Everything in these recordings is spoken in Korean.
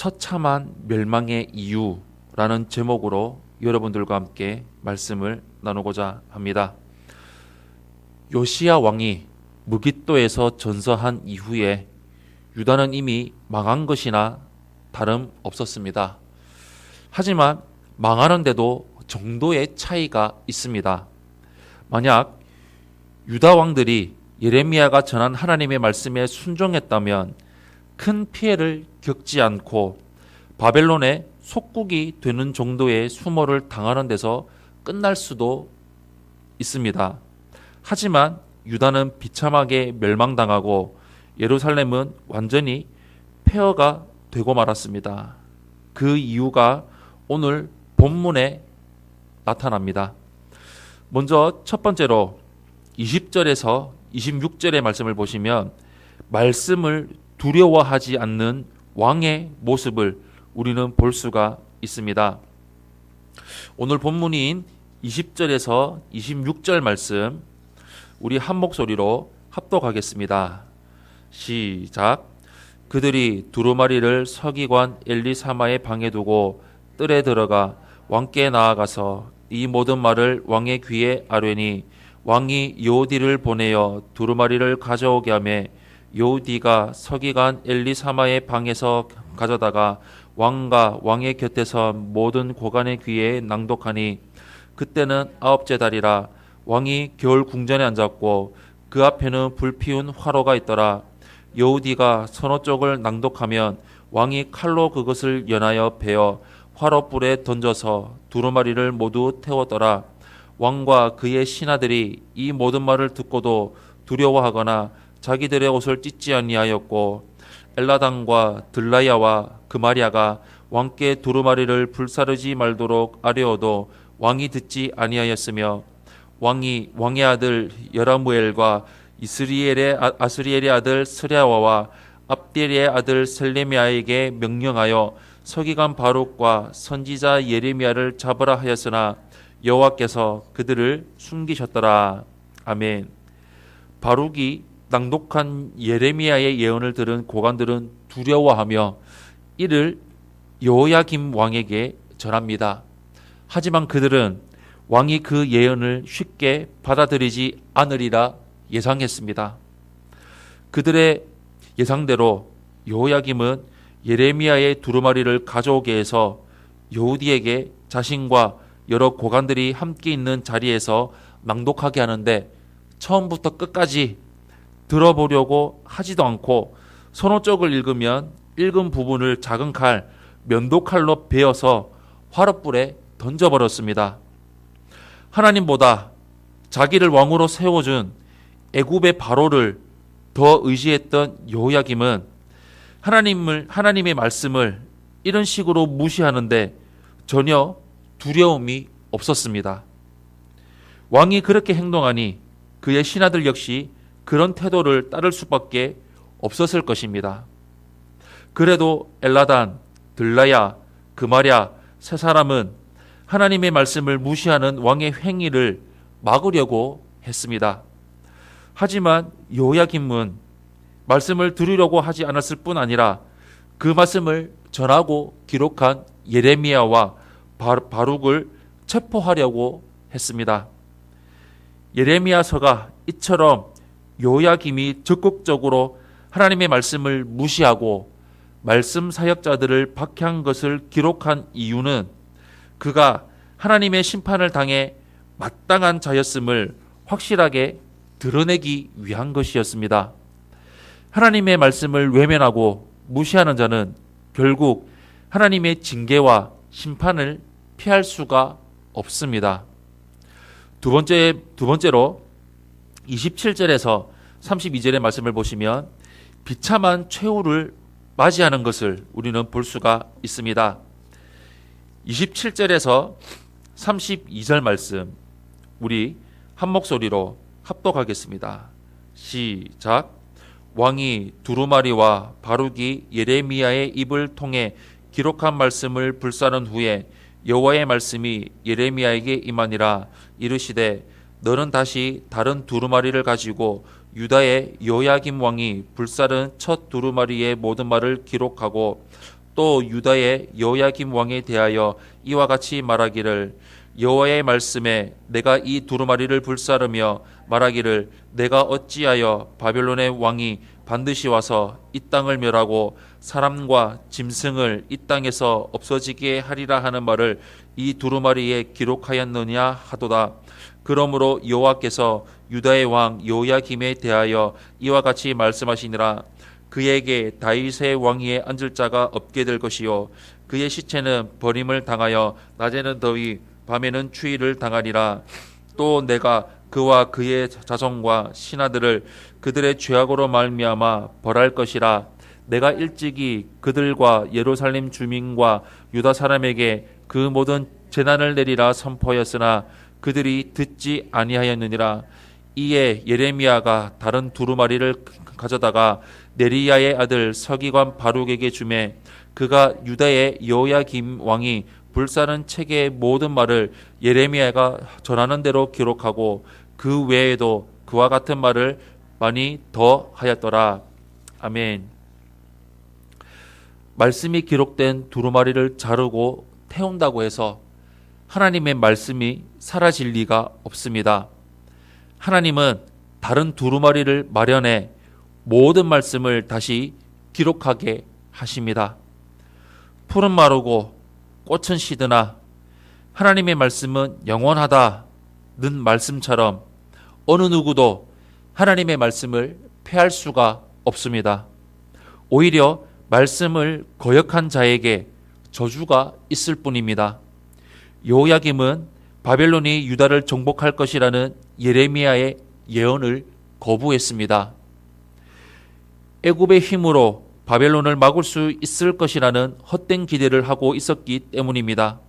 처참한 멸망의 이유라는 제목으로 여러분들과 함께 말씀을 나누고자 합니다. 요시야 왕이 무기또에서 전서한 이후에 유다는 이미 망한 것이나 다름 없었습니다. 하지만 망하는데도 정도의 차이가 있습니다. 만약 유다 왕들이 예레미야가 전한 하나님의 말씀에 순종했다면 큰 피해를 겪지 않고 바벨론의 속국이 되는 정도의 수모를 당하는 데서 끝날 수도 있습니다. 하지만 유다는 비참하게 멸망당하고 예루살렘은 완전히 폐허가 되고 말았습니다. 그 이유가 오늘 본문에 나타납니다. 먼저 첫 번째로 20절에서 26절의 말씀을 보시면 말씀을 두려워하지 않는 왕의 모습을 우리는 볼 수가 있습니다. 오늘 본문인 20절에서 26절 말씀 우리 한 목소리로 합독하겠습니다. 시작. 그들이 두루마리를 서기관 엘리사마의 방에 두고 뜰에 들어가 왕께 나아가서 이 모든 말을 왕의 귀에 아뢰니 왕이 요디를 보내어 두루마리를 가져오게 하며 요디가 서기관 엘리사마의 방에서 가져다가 왕과 왕의 곁에서 모든 고관의 귀에 낭독하니 그때는 아홉째 달이라 왕이 겨울 궁전에 앉았고 그 앞에는 불 피운 화로가 있더라. 여우디가 선호 쪽을 낭독하면 왕이 칼로 그것을 연하여 베어 화로불에 던져서 두루마리를 모두 태웠더라. 왕과 그의 신하들이 이 모든 말을 듣고도 두려워하거나 자기들의 옷을 찢지 아니하였고 엘라당과 들라야와 그마리아가 왕께 두루마리를 불사르지 말도록 아뢰어도 왕이 듣지 아니하였으며 왕이 왕의 아들 여라무엘과 이스리엘의 아, 아스리엘의 아들 스랴와와 압델의 아들 셀레미아에게 명령하여 서기관 바룩과 선지자 예레미야를 잡으라 하였으나 여호와께서 그들을 숨기셨더라. 아멘. 바룩이 낭독한 예레미야의 예언을 들은 고관들은 두려워하며 이를 여호야김 왕에게 전합니다. 하지만 그들은 왕이 그 예언을 쉽게 받아들이지 않으리라 예상했습니다. 그들의 예상대로 여호야김은 예레미야의 두루마리를 가져오게 해서 여우디에게 자신과 여러 고관들이 함께 있는 자리에서 낭독하게 하는데 처음부터 끝까지 들어보려고 하지도 않고 선호 쪽을 읽으면 읽은 부분을 작은 칼, 면도칼로 베어서 화롯불에 던져버렸습니다. 하나님보다 자기를 왕으로 세워준 애굽의 바로를 더 의지했던 여호야김은 하나님을 하나님의 말씀을 이런 식으로 무시하는데 전혀 두려움이 없었습니다. 왕이 그렇게 행동하니 그의 신하들 역시 그런 태도를 따를 수밖에 없었을 것입니다. 그래도 엘라단, 들라야, 그마랴 세 사람은 하나님의 말씀을 무시하는 왕의 행위를 막으려고 했습니다. 하지만 요야김은 말씀을 들으려고 하지 않았을 뿐 아니라 그 말씀을 전하고 기록한 예레미야와 바룩을 체포하려고 했습니다. 예레미야서가 이처럼 요야김이 적극적으로 하나님의 말씀을 무시하고 말씀 사역자들을 박해한 것을 기록한 이유는 그가 하나님의 심판을 당해 마땅한 자였음을 확실하게 드러내기 위한 것이었습니다. 하나님의 말씀을 외면하고 무시하는 자는 결국 하나님의 징계와 심판을 피할 수가 없습니다. 두 번째 두 번째로 27절에서 32절의 말씀을 보시면 비참한 최후를 맞이하는 것을 우리는 볼 수가 있습니다. 27절에서 32절 말씀 우리 한 목소리로 합독하겠습니다. 시작. 왕이 두루마리와 바룩이 예레미야의 입을 통해 기록한 말씀을 불사른 후에 여호와의 말씀이 예레미야에게 임하니라 이르시되 너는 다시 다른 두루마리를 가지고 유다의 요야김 왕이 불사른 첫 두루마리의 모든 말을 기록하고 또 유다의 여호야김 왕에 대하여 이와 같이 말하기를 여호와의 말씀에 내가 이 두루마리를 불사르며 말하기를 내가 어찌하여 바벨론의 왕이 반드시 와서 이 땅을 멸하고 사람과 짐승을 이 땅에서 없어지게 하리라 하는 말을 이 두루마리에 기록하였느냐 하도다. 그러므로 여호와께서 유다의 왕 요야김에 대하여 이와 같이 말씀하시니라. 그에게 다윗의 왕위에 앉을 자가 없게 될 것이요. 그의 시체는 버림을 당하여 낮에는 더위 밤에는 추위를 당하리라. 또 내가 그와 그의 자손과 신하들을 그들의 죄악으로 말미암아 벌할 것이라. 내가 일찍이 그들과 예루살렘 주민과 유다 사람에게 그 모든 재난을 내리라 선포하였으나 그들이 듣지 아니하였느니라 이에 예레미야가 다른 두루마리를 가져다가 네리야의 아들 서기관 바룩에게 주매 그가 유다의 여호야김 왕이 불사는 책의 모든 말을 예레미야가 전하는 대로 기록하고 그 외에도 그와 같은 말을 많이 더 하였더라. 아멘. 말씀이 기록된 두루마리를 자르고 태운다고 해서 하나님의 말씀이 사라질 리가 없습니다. 하나님은 다른 두루마리를 마련해 모든 말씀을 다시 기록하게 하십니다. 푸른 마르고 꽃은 시드나 하나님의 말씀은 영원하다는 말씀처럼 어느 누구도 하나님의 말씀을 패할 수가 없습니다. 오히려 말씀을 거역한 자에게 저주가 있을 뿐입니다. 요야김은 바벨론이 유다를 정복할 것이라는 예레미야의 예언을 거부했습니다. 애굽의 힘으로 바벨론을 막을 수 있을 것이라는 헛된 기대를 하고 있었기 때문입니다.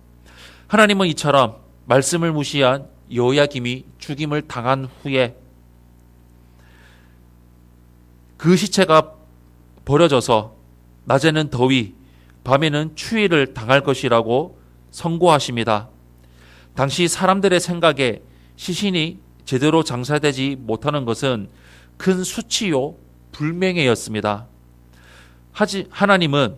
하나님은 이처럼 말씀을 무시한 여야김이 죽임을 당한 후에 그 시체가 버려져서 낮에는 더위, 밤에는 추위를 당할 것이라고 선고하십니다. 당시 사람들의 생각에 시신이 제대로 장사되지 못하는 것은 큰 수치요 불명예였습니다. 하지 하나님은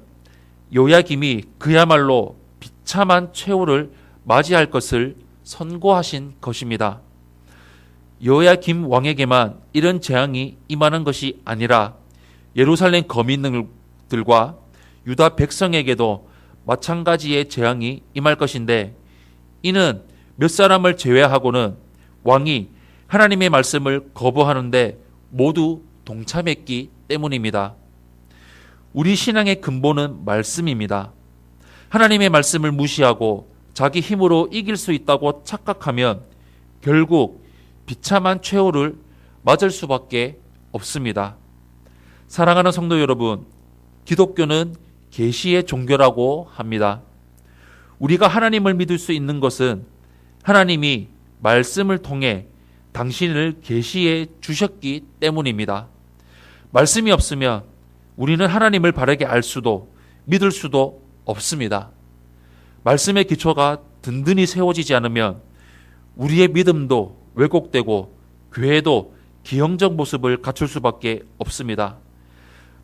요야김이 그야말로 비참한 최후를 맞이할 것을 선고하신 것입니다. 요야김 왕에게만 이런 재앙이 임하는 것이 아니라 예루살렘 거민들과 유다 백성에게도 마찬가지의 재앙이 임할 것인데 이는 몇 사람을 제외하고는 왕이 하나님의 말씀을 거부하는데 모두 동참했기 때문입니다. 우리 신앙의 근본은 말씀입니다. 하나님의 말씀을 무시하고 자기 힘으로 이길 수 있다고 착각하면 결국 비참한 최후를 맞을 수밖에 없습니다. 사랑하는 성도 여러분, 기독교는 계시의 종교라고 합니다. 우리가 하나님을 믿을 수 있는 것은 하나님이 말씀을 통해 당신을 계시해 주셨기 때문입니다. 말씀이 없으면 우리는 하나님을 바르게 알 수도 믿을 수도 없습니다. 말씀의 기초가 든든히 세워지지 않으면 우리의 믿음도 왜곡되고 교회도 기형적 모습을 갖출 수밖에 없습니다.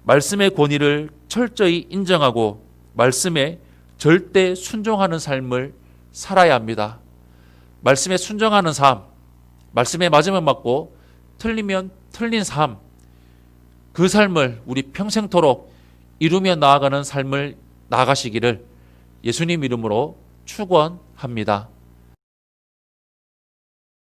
말씀의 권위를 철저히 인정하고 말씀에 절대 순종하는 삶을 살아야 합니다. 말씀에 순종하는 삶, 말씀에 맞으면 맞고 틀리면 틀린 삶, 그 삶을 우리 평생토록 이루며 나아가는 삶을 나아가시기를 예수님 이름으로 축원합니다.